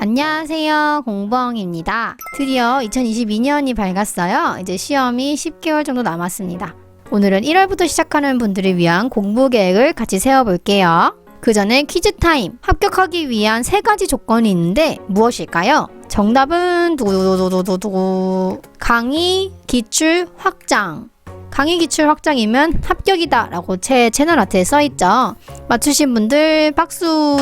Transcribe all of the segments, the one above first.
안녕하세요. 공부엉입니다. 드디어 2022년이 밝았어요. 이제 시험이 10개월 정도 남았습니다. 오늘은 1월부터 시작하는 분들을 위한 공부 계획을 같이 세워볼게요. 그 전에 퀴즈 타임. 합격하기 위한 세 가지 조건이 있는데 무엇일까요? 정답은 두두두두두두 강의 기출 확장. 강의 기출 확장이면 합격이다 라고 제 채널 아트에 써 있죠. 맞추신 분들 박수.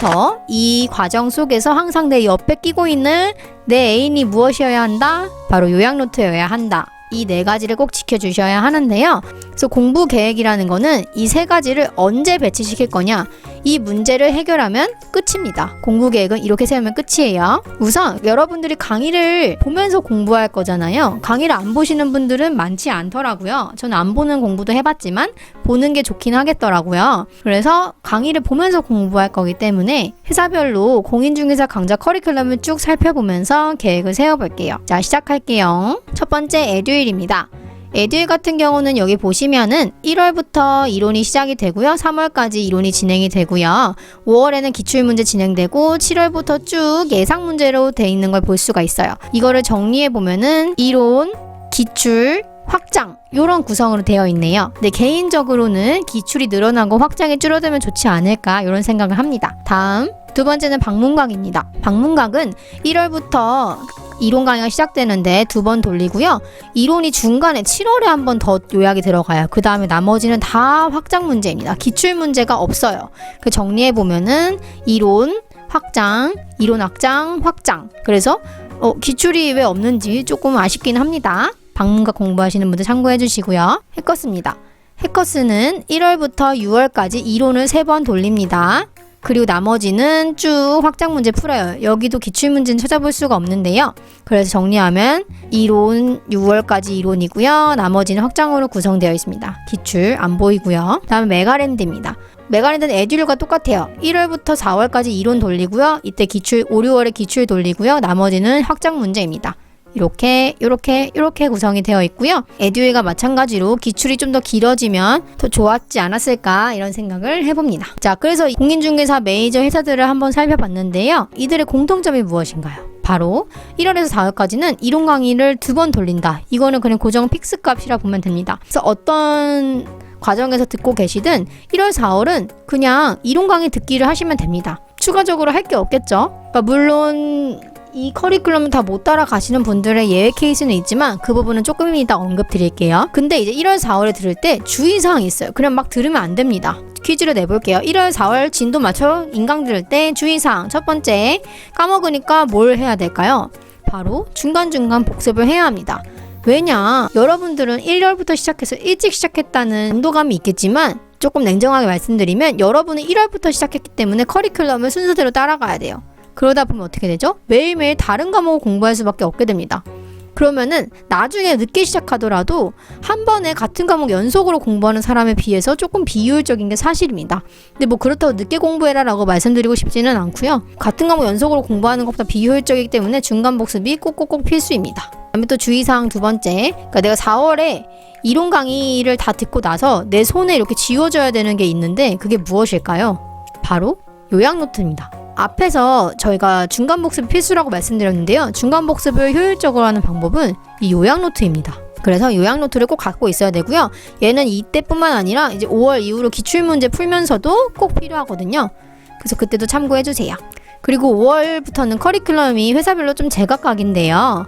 더. 이 과정 속에서 항상 내 옆에 끼고 있는 내 애인이 무엇이어야 한다? 바로 요약노트여야 한다. 이 네 가지를 꼭 지켜주셔야 하는데요. 그래서 공부 계획이라는 거는 이 세 가지를 언제 배치시킬 거냐? 이 문제를 해결하면 끝입니다. 공부 계획은 이렇게 세우면 끝이에요. 우선 여러분들이 강의를 보면서 공부할 거잖아요. 강의를 안 보시는 분들은 많지 않더라고요. 저는 안 보는 공부도 해봤지만 보는 게 좋긴 하겠더라고요. 그래서 강의를 보면서 공부할 거기 때문에 회사별로 공인중개사 강좌 커리큘럼을 쭉 살펴보면서 계획을 세워볼게요. 자, 시작할게요. 첫 번째 에듀일입니다. 에듀일 같은 경우는 여기 보시면은 1월부터 이론이 시작이 되고요. 3월까지 이론이 진행이 되고요. 5월에는 기출문제 진행되고 7월부터 쭉 예상 문제로 돼 있는 걸 볼 수가 있어요. 이거를 정리해 보면은 이론, 기출, 확장 이런 구성으로 되어 있네요. 근데 개인적으로는 기출이 늘어나고 확장이 줄어들면 좋지 않을까 이런 생각을 합니다. 다음 두 번째는 방문각입니다. 방문각은 1월부터 이론 강의가 시작되는데 두 번 돌리고요. 이론이 중간에 7월에 한 번 더 요약이 들어가요. 그 다음에 나머지는 다 확장 문제입니다. 기출 문제가 없어요. 그 정리해 보면은 이론, 확장, 이론 확장, 확장. 그래서 어, 기출이 왜 없는지 조금 아쉽긴 합니다. 방문각 공부하시는 분들 참고해 주시고요. 해커스입니다. 해커스는 1월부터 6월까지 이론을 세번 돌립니다. 그리고 나머지는 쭉 확장 문제 풀어요. 여기도 기출 문제는 찾아볼 수가 없는데요. 그래서 정리하면 이론 6월까지 이론이고요. 나머지는 확장으로 구성되어 있습니다. 기출 안 보이고요. 다음 메가랜드입니다. 메가랜드는 에듀일과 똑같아요. 1월부터 4월까지 이론 돌리고요. 이때 기출 5, 6월에 기출 돌리고요. 나머지는 확장 문제입니다. 이렇게 이렇게 이렇게 구성이 되어 있고요. 에듀일과 마찬가지로 기출이 좀 더 길어지면 더 좋았지 않았을까 이런 생각을 해봅니다. 자, 그래서 공인중개사 메이저 회사들을 한번 살펴봤는데요. 이들의 공통점이 무엇인가요? 바로 1월에서 4월까지는 이론 강의를 두 번 돌린다. 이거는 그냥 고정 픽스 값이라 보면 됩니다. 그래서 어떤 과정에서 듣고 계시든 1월, 4월은 그냥 이론 강의 듣기를 하시면 됩니다. 추가적으로 할 게 없겠죠. 그러니까 물론 이 커리큘럼을 다못 따라가시는 분들의 예외 케이스는 있지만 그 부분은 조금 이따 언급 드릴게요. 근데 이제 1월, 4월에 들을 때 주의사항이 있어요. 그냥 막 들으면 안 됩니다. 퀴즈를 내볼게요. 1월, 4월 진도 맞춰 인강 들을 때 주의사항. 첫 번째, 까먹으니까 뭘 해야 될까요? 바로 중간중간 복습을 해야 합니다. 왜냐, 여러분들은 1월부터 시작해서 일찍 시작했다는 온도감이 있겠지만 조금 냉정하게 말씀드리면 여러분은 1월부터 시작했기 때문에 커리큘럼을 순서대로 따라가야 돼요. 그러다 보면 어떻게 되죠? 매일매일 다른 과목을 공부할 수밖에 없게 됩니다. 그러면은 나중에 늦게 시작하더라도 한 번에 같은 과목 연속으로 공부하는 사람에 비해서 조금 비효율적인 게 사실입니다. 근데 뭐 그렇다고 늦게 공부해라라고 말씀드리고 싶지는 않고요. 같은 과목 연속으로 공부하는 것보다 비효율적이기 때문에 중간 복습이 꼭꼭꼭 필수입니다. 그다음에 또 주의사항 두 번째, 그러니까 내가 4월에 이론 강의를 다 듣고 나서 내 손에 이렇게 지워져야 되는 게 있는데 그게 무엇일까요? 바로 요약 노트입니다. 앞에서 저희가 중간 복습 필수라고 말씀드렸는데요. 중간 복습을 효율적으로 하는 방법은 이 요약 노트입니다. 그래서 요약 노트를 꼭 갖고 있어야 되고요. 얘는 이때뿐만 아니라 이제 5월 이후로 기출 문제 풀면서도 꼭 필요하거든요. 그래서 그때도 참고해 주세요. 그리고 5월부터는 커리큘럼이 회사별로 좀 제각각인데요.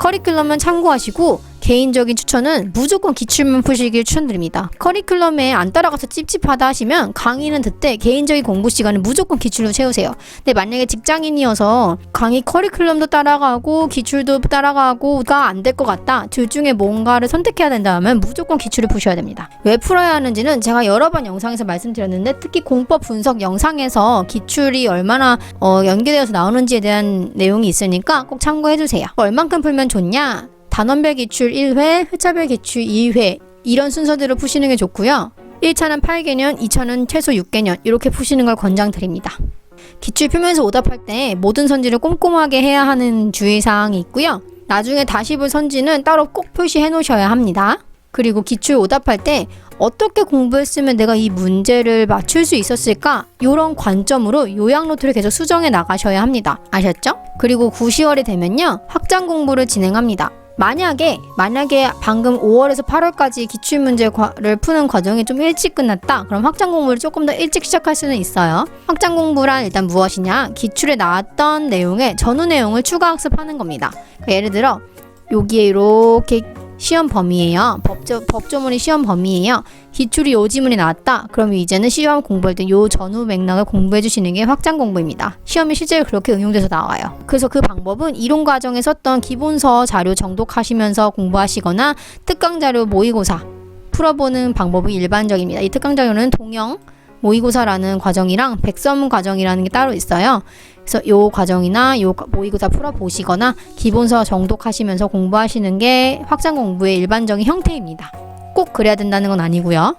커리큘럼은 참고하시고 개인적인 추천은 무조건 기출문 푸시길 추천드립니다. 커리큘럼에 안 따라가서 찝찝하다 하시면 강의는 듣되 개인적인 공부 시간은 무조건 기출로 채우세요. 근데 만약에 직장인이어서 강의 커리큘럼도 따라가고 기출도 따라가고가 안 될 것 같다. 둘 중에 뭔가를 선택해야 된다면 무조건 기출을 푸셔야 됩니다. 왜 풀어야 하는지는 제가 여러 번 영상에서 말씀드렸는데 특히 공법 분석 영상에서 기출이 얼마나 어, 연계되어서 나오는지에 대한 내용이 있으니까 꼭 참고해 주세요. 얼만큼 풀면 좋냐? 단원별 기출 1회, 회차별 기출 2회 이런 순서대로 푸시는 게 좋고요. 1차는 8개년, 2차는 최소 6개년 이렇게 푸시는 걸 권장드립니다. 기출 풀면서 오답할 때 모든 선지를 꼼꼼하게 해야 하는 주의사항이 있고요. 나중에 다시 볼 선지는 따로 꼭 표시해 놓으셔야 합니다. 그리고 기출 오답할 때 어떻게 공부했으면 내가 이 문제를 맞출 수 있었을까? 이런 관점으로 요약 노트를 계속 수정해 나가셔야 합니다. 아셨죠? 그리고 9, 10월이 되면요. 확장 공부를 진행합니다. 만약에 만약에 방금 5월에서 8월까지 기출 문제를 푸는 과정이 좀 일찍 끝났다. 그럼 확장 공부를 조금 더 일찍 시작할 수는 있어요. 확장 공부란 일단 무엇이냐? 기출에 나왔던 내용에 전후 내용을 추가 학습하는 겁니다. 그러니까 예를 들어 여기에 이렇게 시험 범위예요. 법조, 법조문이 시험 범위예요. 기출이 요 지문이 나왔다. 그럼 이제는 시험 공부할 때 요 전후 맥락을 공부해 주시는 게 확장 공부입니다. 시험이 실제로 그렇게 응용돼서 나와요. 그래서 그 방법은 이론 과정에 썼던 기본서 자료 정독하시면서 공부하시거나 특강 자료 모의고사 풀어보는 방법이 일반적입니다. 이 특강 자료는 동영 모의고사라는 과정이랑 백서문 과정이라는 게 따로 있어요. 그래서 요 과정이나 요 모의고사 풀어보시거나 기본서 정독하시면서 공부하시는 게 확장 공부의 일반적인 형태입니다. 꼭 그래야 된다는 건 아니고요.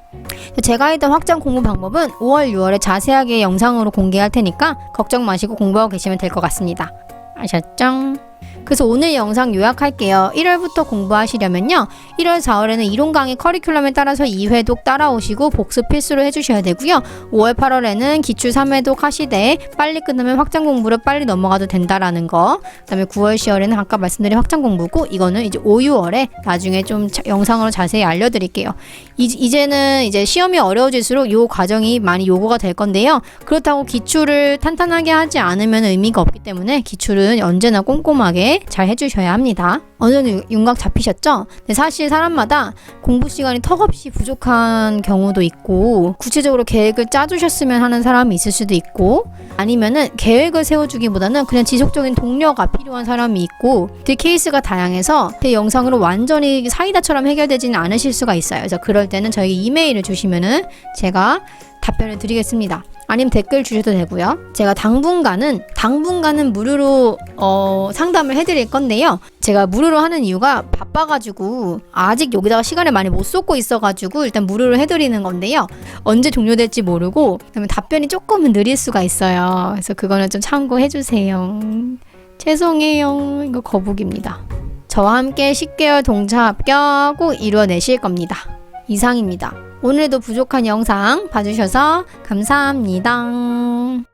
제가 했던 확장 공부 방법은 5월, 6월에 자세하게 영상으로 공개할 테니까 걱정 마시고 공부하고 계시면 될 것 같습니다. 아셨죠? 그래서 오늘 영상 요약할게요. 1월부터 공부하시려면요. 1월, 4월에는 이론 강의 커리큘럼에 따라서 2회독 따라오시고 복습 필수로 해주셔야 되고요. 5월, 8월에는 기출 3회독 하시되 빨리 끝나면 확장 공부로 빨리 넘어가도 된다라는 거. 그다음에 9월, 10월에는 아까 말씀드린 확장 공부고 이거는 이제 5, 6월에 나중에 좀 자- 영상으로 자세히 알려드릴게요. 이, 이제는 이제 시험이 어려워질수록 이 과정이 많이 요구가 될 건데요. 그렇다고 기출을 탄탄하게 하지 않으면 의미가 없기 때문에 기출은 언제나 꼼꼼하게 잘 해주셔야 합니다. 어느 정도 윤곽 잡히셨죠? 근데 사실 사람마다 공부 시간이 턱없이 부족한 경우도 있고 구체적으로 계획을 짜주셨으면 하는 사람이 있을 수도 있고 아니면은 계획을 세워주기보다는 그냥 지속적인 동료가 필요한 사람이 있고 그 케이스가 다양해서 제 영상으로 완전히 사이다처럼 해결되지는 않으실 수가 있어요. 그래서 그럴 때는 저희 이메일을 주시면은 제가 답변을 드리겠습니다. 아니면 댓글 주셔도 되고요. 제가 당분간은 당분간은 무료로 어, 상담을 해드릴 건데요. 제가 무료로 하는 이유가 바빠가지고 아직 여기다가 시간을 많이 못 쏟고 있어가지고 일단 무료로 해드리는 건데요. 언제 종료될지 모르고 그다음에 답변이 조금은 느릴 수가 있어요. 그래서 그거는 좀 참고해 주세요. 죄송해요. 이거 거북입니다. 저와 함께 10개월 동차 합격 꼭 이루어내실 겁니다. 이상입니다. 오늘도 부족한 영상 봐주셔서 감사합니다.